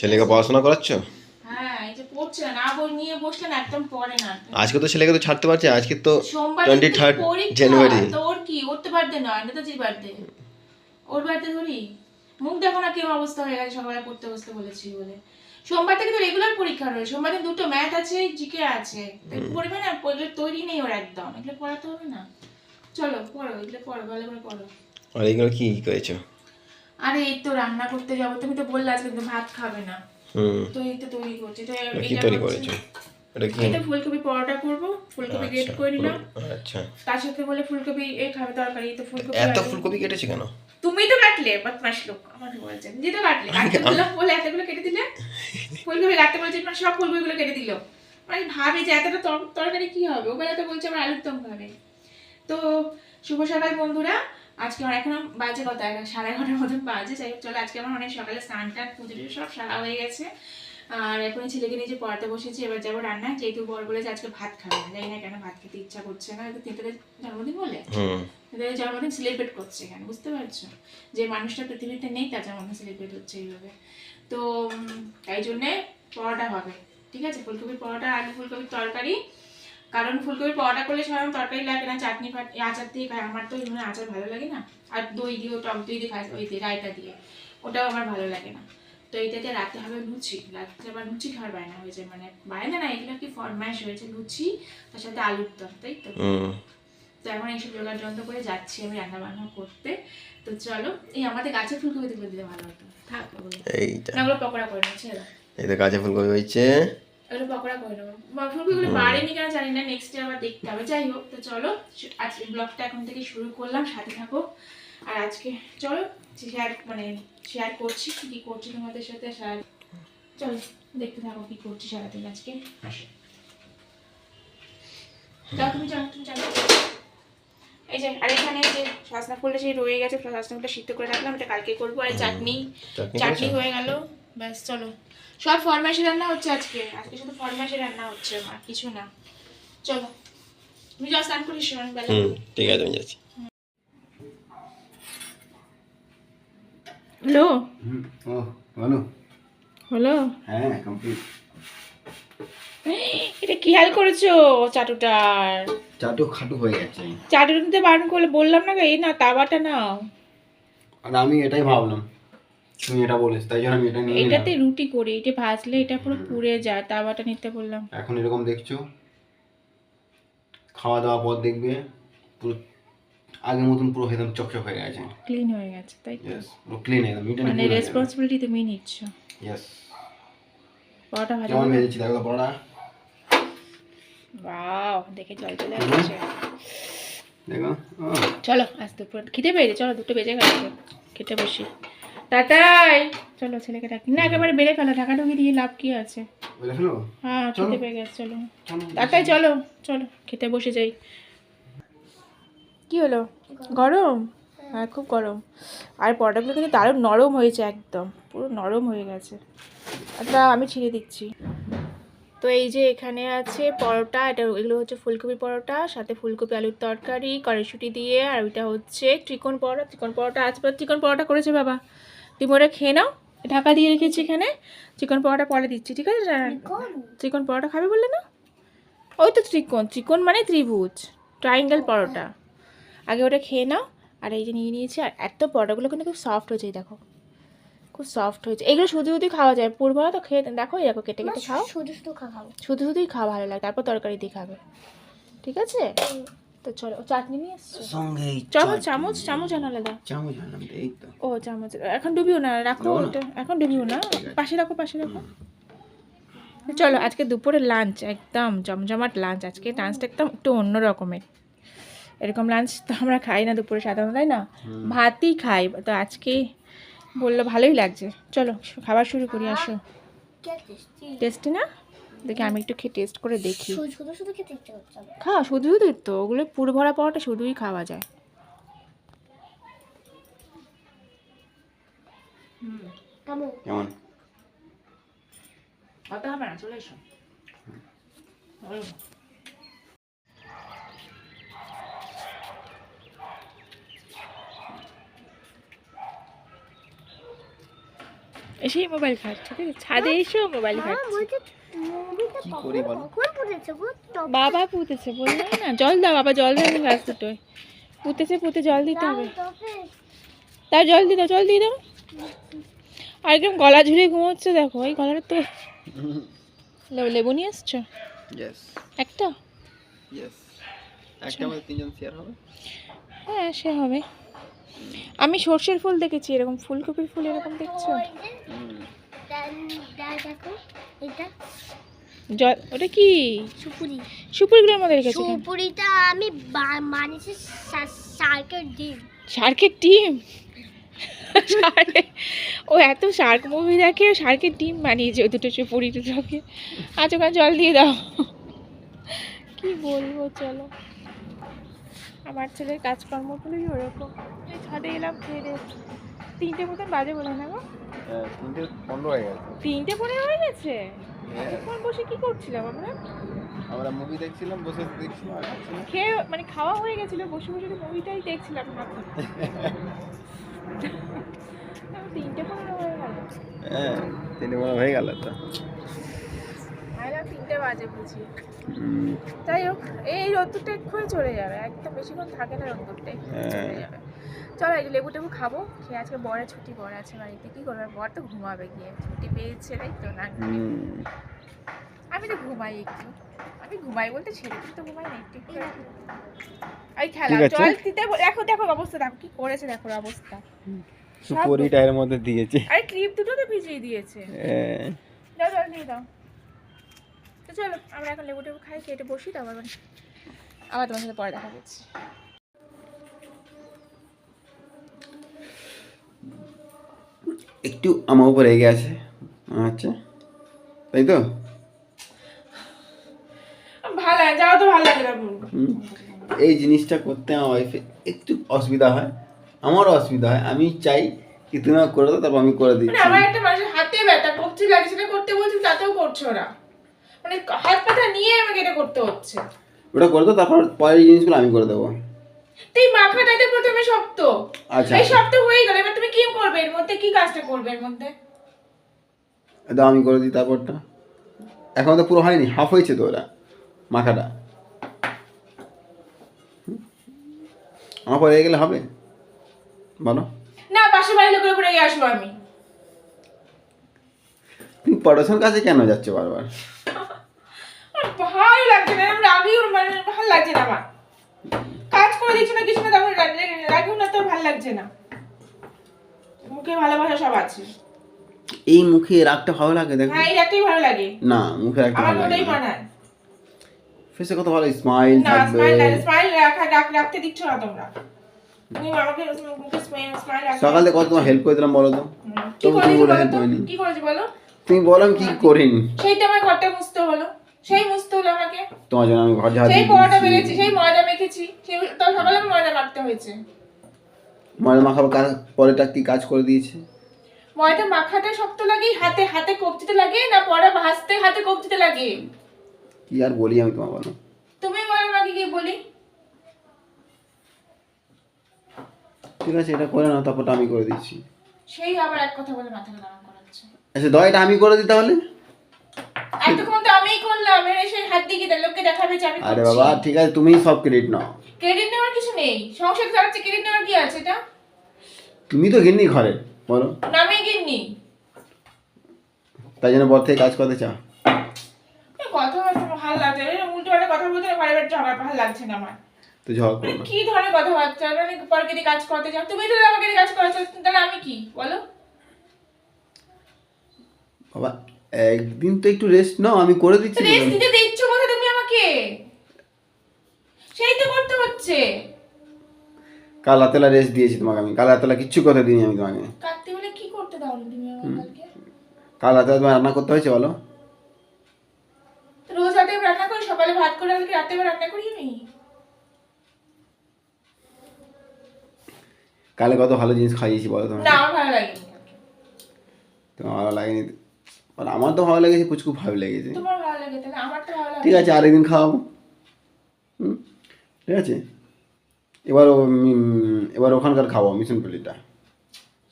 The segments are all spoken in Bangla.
ছেলেকে পড়াশোনা করাচ্ছ? হ্যাঁ আজকে তো ছেলেকে তো ছাড়তে পারছে আজকে তো সোমবার টোয়েন্টি থার্ড থেকে পরীক্ষা, জানুয়ারি তো কি? ওর তো বার্থডে নয় নেতাজির বার্থডে ওর বার্থডে ধরি? মুখ দেখো না কেমন অবস্থা হয়ে গেছে সকালে পড়তে বসতে বলেছি বলে। সোমবার থেকে তো রেগুলার পরীক্ষা রয়েছে সোমবার দিন দুটো ম্যাথ আছে জিকে আছে। পড়বে না পড়লে তৈরি নেই ওর একদম। এগুলো পড়াতে হবে না। চলো পড়ো এগুলো পড়ো ভালো করে পড়ো। আর কি করেছ? আরে এই তো রান্না করতে যাব তুমি তো বললে আজকে ভাত খাবে না। তো এই তো তৈরি করছি তো কি তৈরি করছি। এটা কি? এটা ফুলকপি পরোটা করব ফুলকপি গ্রেট আচ্ছা, করে নিলাম। আচ্ছা। তার সাথে বলে ফুলকপি এ খাবে তরকারি তো ফুলকপি এত ফুলকপি কেটেছে কেন? তুমি তো কাটলে বদমাস লোক আমাকে বলছেন যে তো কাটলে কাটতে বললাম বলে এতগুলো কেটে দিলে? ফুলকপি কাটতে বলছে মানে সব ফুলকপিগুলো কেটে দিল। মানে ভাবে যে এতটা তরকারি কি হবে? ও তো বলছে আমার আলুর দম খাবে তো শুভ সকাল বন্ধুরা আজকে আমার এখন বাজে কত এখন সাড়ে এগারোটার মতন বাজে। যাই হোক চলো আজকে আমার অনেক সকালে স্নান টান পুজো টুজো সব সারা হয়ে গেছে। আর এখন ছেলেকে নিয়ে যে পড়াতে বসেছি এবার যাব রান্না যেহেতু বর বলেছে আজকে ভাত খাবে না জানি না কেন ভাত খেতে ইচ্ছা করছে না। হয়তো তিনটে জন্মদিন বলে? হুম। তাদের জন্মদিন সেলিব্রেট করছে কেন বুঝতে পারছ? যে মানুষটা পৃথিবীতে নেই তার জন্মদিন সেলিব্রেট হচ্ছে এইভাবে। তো তাই জন্যে পরোটা হবে ঠিক আছে? ফুলকপির পরোটা আলু ফুলকপির তরকারি কারণ ফুলকপির পরোটা করলে সাধারণত তরকারি লাগে না চাটনি ফাট এই আচার দিয়ে খায় আমার তো এমনি আচার ভালো লাগে না। আর দই দিয়েও টক দই দিয়ে খায় ওই দিয়ে রায়তা দিয়ে। ওটাও আমার ভালো লাগে না। তো এইটাতে রাতে হবে লুচি। রাত্রে আবার লুচি খাওয়ার বায়না হয়েছে মানে বায়না না এগুলো কি ফরমাইশ হয়েছে লুচি তার সাথে আলুর দম তাই তো? তো এখন এইসব জোগাড় যন্ত্র করে যাচ্ছি আমি রান্না বান্না করতে। তো চলো এই আমাদের গাছের ফুলকপি তুলে দিলে ভালো হতো। থাক ওগুলো। এইটা। ওগুলো পকোড়া করে নেব ছেড়ে এই তো কাঁচা ফুলকপি হয়েছে। ওগুলো পকোড়া করে নেব। ফুলকপিগুলো বাড়েনি কেন জানি না নেক্সট ডে আবার দেখতে হবে। যাই হোক তো চলো আজকে ব্লগটা এখন থেকে শুরু করলাম সাথে থাকো। আর আজকে চলো শেয়ার মানে শেয়ার করছি কি কি করছি তোমাদের সাথে শেয়ার চলো দেখতে থাকো কি করছি সারাদিন আজকে। আসো। যাও তুমি যাও এই যে আর এখানে যে সসনা ফুলটা সেই রয়ে গেছে সসনা ফুলটা সিদ্ধ করে রাখলাম এটা কালকে করব। আর চাটনি চাটনি হয়ে গেল। ব্যাস চলো। সব ফরমাইশে রান্না হচ্ছে আজকে। আজকে শুধু ফরমাইশে রান্না হচ্ছে আর কিছু না। চলো তুমি যাও স্নান করিস আমি বেলা ঠিক আছে আমি যাচ্ছি। হ্যালো? ও বলো। হলো হ্যাঁ কমপ্লিট এটা কি হাল করেছ চাটুটার? চাটু খাটু হয়ে গেছে। চাটুটা নিতে বারণ করলে বললাম না গো, এই না তাওয়াটা নাও। আর আমি এটাই ভাবলাম। তুমি এটা বলেছ তাই জন্য আমি এটা নিয়ে এটাতে রুটি করি এটা ভাজলে এটা পুরো পুড়ে যায় তাওয়াটা নিতে বললাম। এখন এরকম দেখছ খাওয়া দাওয়া পর দেখবে পুরো আগের মতন পুরো একদম চকচক হয়ে গেছে। ক্লিন হয়ে গেছে তাই পুরো ক্লিন একদম মিটে মানে রেসপন্সিবিলিটি তুমি নিচ্ছ। ইয়েস পরোটা ভাজা কেমন ভেজেছি দেখো বাও দেখে জল চলে আসছে। দেখো চলো আজ দুপুর খিদে পেয়েছে? চলো দুটো বেজে গেছে। খেতে বসি। টাটাই চলো ছেলেকে ডাকি। না একেবারে বেড়ে ফেলো ঢাকা ঢুকি দিয়ে লাভ কি আছে? হ্যাঁ। খেতে পেয়ে গেছে চলো। টাটাই চলো চলো খেতে বসে যাই। কি হলো? গরম? হ্যাঁ খুব গরম। আর পরোটাগুলো কিন্তু দারুণ নরম হয়েছে একদম পুরো নরম হয়ে গেছে। আচ্ছা আমি ছিঁড়ে দিচ্ছি। তো এই যে এখানে আছে পরোটা এটা এগুলো হচ্ছে ফুলকপি পরোটা সাথে ফুলকপি আলুর তরকারি কড়াইশুটি দিয়ে আর ওইটা হচ্ছে চিকন পরোটা। চিকন পরোটা আজ পর চিকন পরোটা করেছে বাবা। তুমি ওটা খেয়ে নাও ঢাকা দিয়ে রেখেছি এখানে। চিকন পরোটা পরে দিচ্ছি ঠিক আছে? চিকন? পরোটা খাবে বললে না? ওই তো ত্রিকোণ ত্রিকোণ মানে ত্রিভুজ ট্রায়াঙ্গেল পরোটা। আগে ওটা খেয়ে নাও আর এই যে নিয়ে নিয়েছি আর এত পরোটাগুলো কিন্তু খুব সফট হয়েছে দেখো। খুব সফট হয়েছে। এগুলো শুধু শুধুই খাওয়া যায় পুরভরা তো খেয়ে দেখো এই দেখো কেটে কেটে খাও। শুধু শুধু খাব শুধু শুধুই খাওয়া ভালো লাগে তারপর তরকারি দিয়ে খাবে। ঠিক আছে? তো চলো চাটনি নিয়ে এসছো? সঙ্গে চামচ চামচ চামচ আনা আলাদা। চামচ আনলাম এই তো। ও চামচ। এখন ডুবিও না রাখো ওটা। এখন ডুবিও না? পাশে রাখো পাশে রাখো। চলো আজকে দুপুরে লাঞ্চ একদম জমজমাট লাঞ্চ আজকে লাঞ্চটা একদম একটু অন্য রকমের। এরকম লাঞ্চ তো আমরা খাই না দুপুরে সাধারণত তাই না? ভাতই খাই। তো আজকে বলল ভালোই লাগছে। চলো খাবার শুরু করি আসো। টেস্টি না? দেখি আমি একটু খেয়ে টেস্ট করে দেখি। শুধু শুধু শুধু খেতে ইচ্ছে করছে আমার। শুধু শুধুই তো ওগুলো পুরো ভরা পাওয়াটা শুধুই খাওয়া যায়। কেমন কেমন? অত হবে না চলে এসো। এসেই মোবাইল ঘাটছে ঠিক আছে? ছাদে এসেও মোবাইল ঘাটছে। বাবা পুঁতেছে বললাম না জল দাও বাবা জল দেবে গাছ দুটোয়। পুঁতেছে পুঁতে জল দিতে হবে। তার জল দিয়ে দাও জল দিয়ে দাও। আর একদম গলা ঝুড়ে ঘুমোচ্ছে দেখো এই গলাটা তো লেবু নিয়ে এসছো? ইয়েস একটা? একটা তিনজন শেয়ার হবে? হ্যাঁ সে হবে। আমি সর্ষের ফুল দেখেছি এরকম ফুলকপির ফুল এরকম দেখছ? ওটা কি? সুপুরি। সুপুরিগুলোর মধ্যে রেখেছে সুপুরিটা আমি শার্কের ডিম। শার্কের ডিম? ও এত শার্ক মুভি দেখে শার্কের ডিম বানিয়েছে দুটো সুপুরি দুটোকে। আজ ওখানে জল দিয়ে দাও। কি বলব চলো। আমার ছেলের কাজকর্মগুলোই ওরকম। এই ছাদে এলাম খেয়ে দিয়ে। তিনটে মতন বাজে বলে না গো? হ্যাঁ তিনটে পনেরো হয়ে গেছে। তিনটে পরে হয়ে গেছে? এখন বসে কি করছিলাম আমরা? আমরা মুভি দেখছিলাম বসে দেখছিলাম খেয়ে মানে খাওয়া হয়ে গেছিল বসে বসে মুভিটাই দেখছিলাম না। তিনটে পনেরো হয়ে গেল। হ্যাঁ তিনটে পনেরো হয়ে গেল তো। আইলাম তিনটে বাজে বুঝি। যাই হোক এই রোদ্দুরটা এক্ষুনি চলে যাবে একদম বেশিক্ষণ থাকে না রোদ্দুরটাই চলে যাবে। চলো এই লেবু টেবু খাব খেয়ে আজকে বরের ছুটি বর আছে বাড়িতে কি করবে? বর তো ঘুমাবে গিয়ে ছুটি পেয়েছে তাই তো না আমি তো ঘুমাই একটু আমি ঘুমাই বলতে ছেলে তো ঘুমাই না একটু একটু এই খেলা ঠিক আছে। জল দিতে দেখো দেখো অবস্থা দেখো কি করেছে দেখো অবস্থা সুপরিটা এর মধ্যে দিয়েছে। আরে ক্লিপ দুটো তো ভিজিয়ে দিয়েছে। হ্যাঁ। দাও জল দিয়ে দাও। তো চলো আমরা এখন লেবু টেবু খাই খেয়ে একটু বসি তারপর আবার আবার তোমার সাথে পরে দেখা করছি একটু আমার উপর রেগে আছে মনে হচ্ছে। তাই তো? ভালো লাগে যাও তো ভালো লাগে হুম। এই জিনিসটা করতে আমার ওয়াইফে একটু অসুবিধা হয় আমারও অসুবিধা হয়। আমি চাই কি তুমি করে দাও তারপর আমি করে দিই দিচ্ছি আমার একটা মানুষের হাতে ব্যথা কবজি লাগে সেটা করতে বলছি তাতেও করছ ওরা। মানে হাত পাটা নিয়ে আমাকে এটা করতে হচ্ছে। ওটা করে দাও তারপর পরের জিনিসগুলো আমি করে দেবো। তো এই মাখাটাতে প্রথমে শক্ত। আচ্ছা। এই শক্ত হয়ে গেল এবার তুমি কি করবে? এর মধ্যে কি কাজটা করবে এর মধ্যে? দাও আমি করে দিই তারপরটা। এখন তো পুরো হয়নি হাফ হয়েছে তো ওরা মাখাটা। আমার পরে গেলে হবে? বলো। না পাশে বাড়ির লোকের উপরে আসব আমি। তুমি পড়াশোনার কাছে কেন যাচ্ছ বারবার আমার ভালো লাগছে না আমি রাগিও মানে ভালো লাগছে না আমার। কাজ করে দিচ্ছি না কিছু না তখন রাগিও না তো ভালো লাগছে না। মুখে ভালোবাসা সব আছে। এই মুখে রাগটা ভালো লাগে দেখো। হ্যাঁ এই একটাই ভালো লাগে। না মুখে রাগটা ভালো লাগে ওটাই মানায়। ফেসে কত ভালো স্মাইল না স্মাইল স্মাইল রাখা রাখ- রাখতে দিচ্ছ না তোমরা। সকাল কত তোমার হেল্প করে দিলাম বলো তো? তুমি বলে কি করেছি বলো? তুমি বলো আমি কি করিনি। সেই তো আমার ঘরটা মুছতে হলো। সেই মুছতে হলো আমাকে। তোমার জন্য আমি ঘর ঝাড় সেই পোয়াটা বেড়েছি সেই ময়দা মেখেছি সেই তো সকালে আমার ময়দা মাখতে হয়েছে। ময়দা মাখাবো কাজ পরেটা কি কাজ করে দিয়েছে? ময়দা মাখাটা শক্ত লাগে হাতে হাতে কবজিতে লাগে না পরে ভাজতে হাতে কবজিতে লাগে? কি আর বলি আমি তোমার বলো তুমি বলো আমাকে কি বলি। ঠিক আছে এটা করে নাও তারপরটা আমি করে দিচ্ছি। সেই আবার এক কথা বলে মাথা গরম করাচ্ছে। আচ্ছা দয়টা আমি করে দিই তাহলে? এতক্ষণ তো আমিই করলাম এর সেই হাত দিয়ে গিয়ে লোককে দেখাবে যে আমি আরে বাবা ঠিক আছে তুমিই সব ক্রেডিট নাও। ক্রেডিট নেওয়ার কিছু নেই সংসার চালাচ্ছে ক্রেডিট নেওয়ার কি আছে এটা? তুমি তো ঘিন্নি ঘরে বলো। নামে গিন্নি। তাই জন্য বর থেকে কাজ করতে চাও? কথা বলতে ভালো লাগছে না উল্টো পাল্টা কথা বলতে না বারে বারে ঝগড়া ভালো লাগছে না আমার। তো ঝগড়া করো। না কি ধরনের কথাবার্তা? মানে পরকে দিয়ে কাজ করতে যাও। তুমি তো আমাকে কাজ করাচ্ছ তাহলে আমি কি? বলো। বাবা একদিন তো একটু রেস্ট নাও আমি করে দিচ্ছি রেস্ট। দিতে দিচ্ছ কথা তুমি আমাকে? সেই তো করতে হচ্ছে। কাল রাতেলা রেস্ট দিয়েছি তোমাকে আমি। কাল রাতেলা কিচ্ছু কথা দিইনি আমি তোমাকে। কাটতে বলে কি করতে দাও তুমি আমাকে কাল রাতে তোমার রান্না করতে হয়েছে বলো? রোজ রাতে রান্না করি সকালে ভাত করে কালকে রাতে রান্না করি আমি? কালে কত ভালো জিনিস খাইয়েছি বলো তোমার না আমার ভালো লাগেনি তোমার ভালো লাগেনি আর আমার তো ভালো লেগেছে পুচকু ভালো লেগেছে। তোমার ভালো লাগে তাহলে আমার তো ভালো লাগে ঠিক আছে আরেকদিন খাওয়াবো। হুম? ঠিক আছে? এবার ও উম, এবার ওখানকার খাওয়াবো মিশন পল্লিটা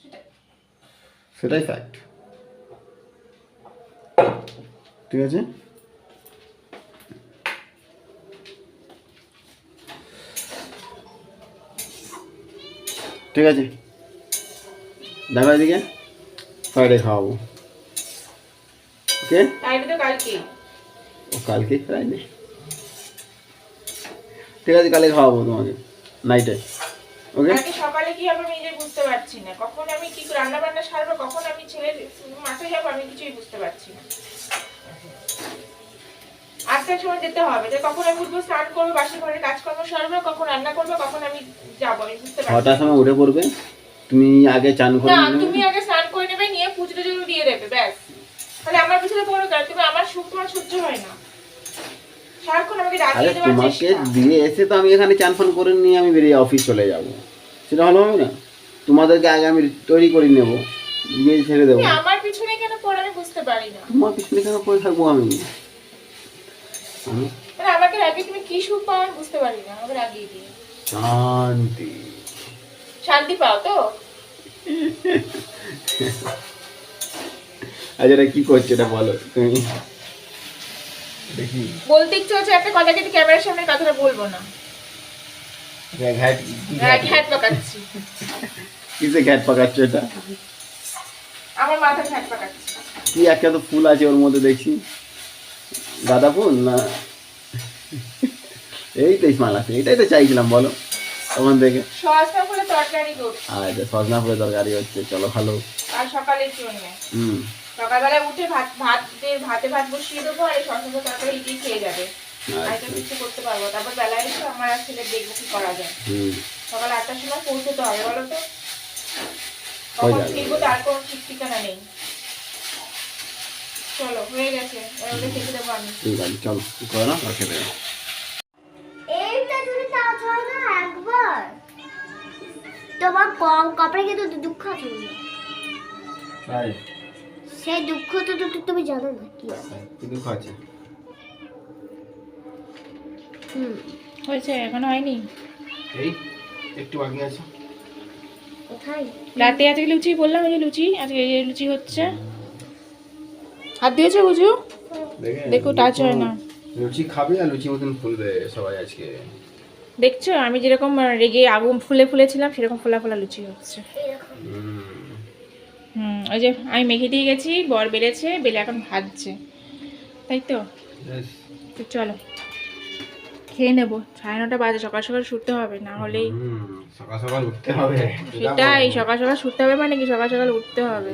সেটাই। সেটাই ফ্যাক্ট ঠিক আছে? ঠিক আছে। দেখো এদিকে। ফ্রাইডে খাওয়াবো। তাইলে তো কালকে। ও কালকে ফ্রাইডে ঠিক আছে কালকে খাওয়াবো তোমাকে নাইটে ওকে কালকে সকালে কি হবে আমি নিজে বুঝতে পারছি না। কখন আমি কি রান্না বান্না সারবো কখন আমি ছেলের মাঠে যাব আমি কিছুই বুঝতে পারছি না। আটটার সময় যেতে হবে যে কখন আমি উঠবো স্নান করব বাসি ঘরে কাজকর্ম সারবো কখন রান্না করব কখন আমি যাব আমি বুঝতে পারছি ছটার সময় উঠে পড়বে? তুমি আগে চান করে না তুমি আগে স্নান করে নেবে নিয়ে পুজোটা জন্য দিয়ে দেবে ব্যাস। তাহলে আমার পিছনে পড়ো কেন? তুমি আমার সুখ তোমার সহ্য হয় না। সারাক্ষণ আমাকে আরে দেওয়ার তোমাকে চেষ্টা। দিয়ে এসে তো আমি এখানে চান ফান করে নিয়ে আমি বেরিয়ে অফিস চলে যাব। সেটা ভালো হবে না। তোমাদেরকে আগে আমি তৈরি করে নেব দিয়ে ছেড়ে দেবো। তুমি আমার পিছনে কেন পড়ে আমি বুঝতে পারি না। তোমার পিছনে কেন পড়ে থাকব আমি? আমি মানে আমাকে রাগিয়ে তুমি কি সুখ পাও আমি বুঝতে পারি না আমাকে রাগিয়ে দিয়ে শান্তি। শান্তি পাও তো? আজ এটা কি করছে এটা বলো। তুমি দেখি। বলতে ইচ্ছে হচ্ছে একটা কথা কিন্তু ক্যামেরার সামনে কথাটা বলব না। ঘ্যাট পাকাচ্ছি। কিসে ঘ্যাট পাকাচ্ছ এটা? আমার মাথা ঘ্যাট পাকাচ্ছি। কি একটা তো ফুল আছে ওর মধ্যে দেখছি। গাঁদা ফুল না? এই আছে এটাই তো চাইছিলাম বলো। তখন থেকে তরকারি সজনা ফুলের তরকারি হচ্ছে চলো ভালো। আর সকালের জন্য। হুম। সকালবেলা উঠে ভাত ভাত ভাতে ভাত বসিয়ে দেবো আর এই তরকারি ইডলি খেয়ে যাবে। কিছু করতে পারব। তারপর বেলায় এসে আমার আর ছেলে দেখব কি করা যায়। সকাল আটটার সময় পৌঁছতে হবে বলো তো? হয়ে কখন ফিরবো তার কোনো ঠিক ঠিকানা নেই। চলো হয়ে গেছে। খেতে দেবো আমি। ঠিক আছে চলো কি করে না? আর খেতে তোমার কম কপড়ে কিন্তু দুঃখ আছে। তাই? সেই দুঃখ তো তো তুমি জানো না কি আছে। কি দুঃখ আছে? হুম। হয়েছে এখনও হয়নি? এই একটু বাকি আছে। কোথায়? রাতে আজকে লুচি বললাম এই যে লুচি আজকে এই লুচি হচ্ছে। হাত দিয়েছ বুঝু? দেখো টাচ হয় না। লুচি খাবে আর লুচি মতন ফুলবে সবাই আজকে। দেখছ আমি যেরকম রেগে আগুন ফুলে ফুলেছিলাম সেরকম ফোলা ফোলা লুচি হচ্ছে। ওই যে আমি মেখে দিয়ে গেছি বর বেড়েছে বেলে এখন ভাজছে। তাই তো? তো চলো খেয়ে নেব। সাড়ে নটা বাজে সকাল সকাল শুতে হবে না হলেই সকাল সকাল উঠতে হবে। সেটাই সকাল সকাল শুতে হবে মানে কি? সকাল সকাল উঠতে হবে।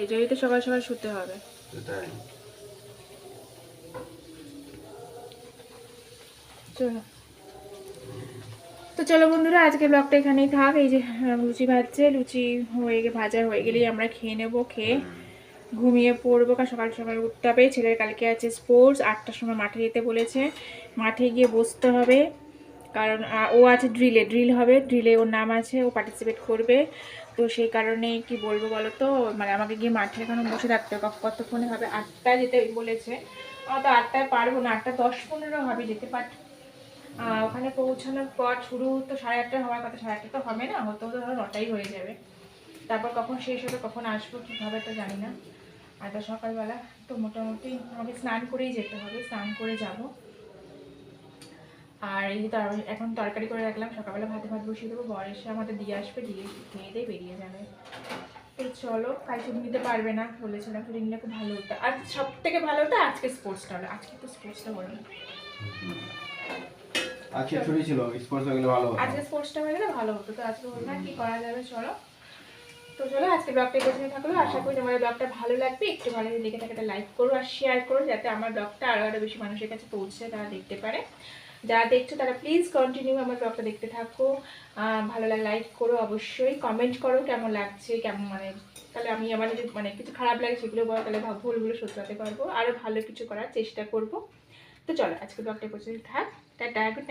এই জন্যই তো সকাল সকাল শুতে হবে। চলো। তো চলো বন্ধুরা আজকে ব্লগটা এখানেই থাক। এই যে লুচি ভাজছে লুচি হয়ে গে ভাজা হয়ে গেলেই আমরা খেয়ে নেব খেয়ে ঘুমিয়ে পড়ব। কারণ সকাল সকাল উঠতে হবে। ছেলের কালকে আছে স্পোর্টস আটটার সময় মাঠে যেতে বলেছে। মাঠে গিয়ে বসতে হবে। কারণ ও আছে ড্রিলে ড্রিল হবে। ড্রিলে ওর নাম আছে ও পার্টিসিপেট করবে। তো সেই কারণে কি বলব বলো তো? মানে আমাকে গিয়ে মাঠে এখন বসে থাকতে হবে। কতক্ষণে হবে। আটটায় যেতে বলেছে। আমার তো আটটায় পারব না। আটটা দশ পনেরো হবে যেতে পার আহ, ওখানে পৌঁছানোর পর শুরু তো সাড়ে আটটা হওয়ার কথা, সাড়ে আটটা তো হবে না হতে হতে ধরো নটাই হয়ে যাবে। তারপর কখন শেষ হবে, কখন আসব, কী হবে তো জানি না। আর তো সকালবেলা তো মোটামুটি আমাকে স্নান করেই যেতে হবে, স্নান করে যাব। আর এই যে এখন তরকারি করে রাখলাম, সকালবেলা ভাতে ভাত বসিয়ে দেবো, বর এসে আমাদের দিয়ে আসবে, দিয়ে খেয়ে দিয়ে বেরিয়ে যাবে। তো চলো, কাল ছুটি নিতে পারবে না, বলেছিলাম ছুটি নিলে খুব ভালো হতো। আর সব থেকে ভালো হতো আজকে স্পোর্টসটা হলো, আজকে তো স্পোর্টসটা হলো না। আজকে ছুটি ছিল স্পোর্টস হয়ে গেলে ভালো হতো। আজকে স্পোর্টসটা হয়ে গেলে ভালো হতো। তো আজকে না কি করা যাবে, চলো। তো চলো, আজকে ব্লগটা পেছনে থাকল। আশা করি তোমাদের ব্লগটা ভালো লাগবে। একটু ভালো লাগে দেখে থাকে লাইক করো আর শেয়ার করো, যাতে আমার ব্লগটা আরও আরও বেশি মানুষের কাছে পৌঁছে, তারা দেখতে পারে। যারা দেখছ, তারা প্লিজ কন্টিনিউ আমার ব্লগটা দেখতে থাকো। ভালো লাগে লাইক করো অবশ্যই। কমেন্ট করো কেমন লাগছে, কেমন মানে তাহলে আমি আমার যদি মানে কিছু খারাপ লাগে সেগুলো বলো, তাহলে ভুলগুলো শোধরাতে পারব। আরও ভালো কিছু করার চেষ্টা করব। তো চলো আজকে ব্লগটা পর্যন্ত থাক। Tata good